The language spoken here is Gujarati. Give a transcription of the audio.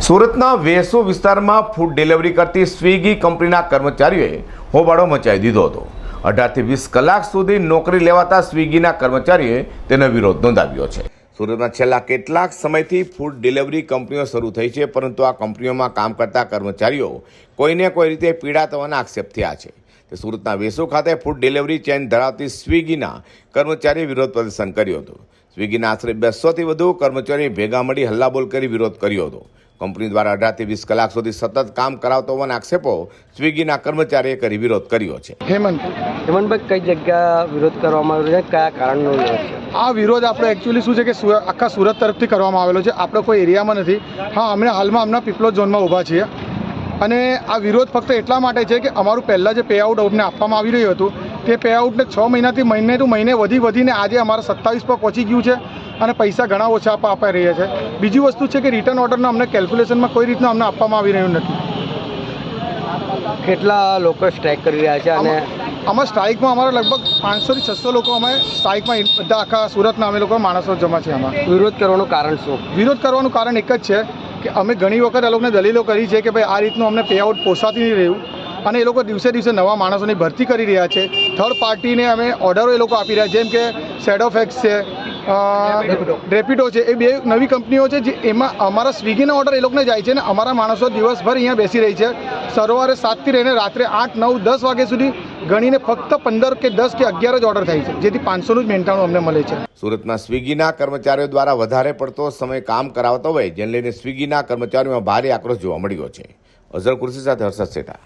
સુરતના વેસુ વિસ્તારમાં ફૂડ ડિલિવરી કરતી સ્વિગી કંપનીના કર્મચારીઓએ હોબાળો મચાવી દીધો હતો. અઢારથી વીસ કલાક સુધી નોકરી લેવાતા સ્વિગીના કર્મચારીએ તેનો વિરોધ નોંધાવ્યો છે. સુરતમાં છેલ્લા કેટલાક સમયથી ફૂડ ડિલિવરી કંપનીઓ શરૂ થઈ છે, પરંતુ આ કંપનીઓમાં કામ કરતા કર્મચારીઓ કોઈને કોઈ રીતે પીડા થવાના આક્ષેપ થયા છે. તે સુરતના વેસુ ખાતે ફૂડ ડિલિવરી ચેન ધરાવતી સ્વિગીના કર્મચારીએ વિરોધ પ્રદર્શન કર્યું હતું. સ્વિગીના આશરે બસોથી વધુ કર્મચારીઓ ભેગા મળી હલ્લાબોલ કરી વિરોધ કર્યો હતો. કંપની દ્વારા અઢારથી વીસ કલાક સુધી સતત કામ કરાવતો હોવાના આક્ષેપો સ્વિગીના કર્મચારીએ કરી વિરોધ કર્યો છે. હેમંત. હેમંતભાઈ કઈ જગ્યા વિરોધ કરવામાં આવ્યો છે? કયા કારણનો વિરોધ છે? આ વિરોધ આપણે એકચ્યુઅલી શું છે કે આખા સુરત તરફથી કરવામાં આવેલો છે. આપણે કોઈ એરિયામાં નથી. હા અમને હાલમાં અમના પીપલોજ ઝોનમાં ઊભા છીએ. અને આ વિરોધ ફક્ત એટલા માટે છે કે અમારું પહેલાં જે પે આઉટ અમને આપવામાં આવી રહ્યું હતું તે પે આઉટને છ મહિનાથી મહિને ટુ મહિને વધી વધીને આજે અમારા સત્તાવીસ પર પહોંચી ગયું છે. અને પૈસા ઘણા ઓછા આપવા અપાઈ રહ્યા છે. બીજી વસ્તુ છે કે રિટર્ન ઓર્ડરનો અમને કેલ્ક્યુલેશનમાં કોઈ રીતના અમને આપવામાં આવી રહ્યું નથી. કેટલા લોકો સ્ટ્રાઇક કરી રહ્યા છે અને આમાં સ્ટ્રાઇકમાં અમારા લગભગ પાંચસોથી છસો લોકો અમે સ્ટ્રાઇકમાં બધા આખા સુરતના અમે લોકો માણસો જમા છે આમાં. વિરોધ કરવાનું કારણ શું? વિરોધ કરવાનું કારણ એક જ છે કે અમે ઘણી વખત આ લોકોને દલીલો કરી છે કે ભાઈ આ રીતનું અમને પે આઉટ પોસાતી નહીં રહ્યું. અને એ લોકો દિવસે દિવસે નવા માણસોની ભરતી કરી રહ્યા છે. થર્ડ પાર્ટીને અમે ઓર્ડરો એ લોકો આપી રહ્યા જેમ કે સેડોફેક્સ છે રેપિડો. છે. એ બે નવી કંપનીઓ છે જે એમાં અમારા સ્વિગીના ઓર્ડર એ લોકોને જાય છે ને અમારા માણસો દિવસભર અહીંયા બેસી રહી છે. સવારે સાતથી રહીને રાત્રે આઠ નવ દસ વાગ્યા સુધી ગણીને ફક્ત પંદર કે દસ કે અગિયાર જ ઓર્ડર થાય છે. જેથી પાંચસોનું જ મેન્ટાણું અમને મળે છે. સુરતના સ્વિગીના કર્મચારીઓ દ્વારા વધારે પડતો સમય કામ કરાવતો હોય જેને લઈને સ્વિગીના કર્મચારીઓમાં ભારે આક્રોશ જોવા મળ્યો છે. અઝર કુર્સી સાથે હર્ષદ શેઠા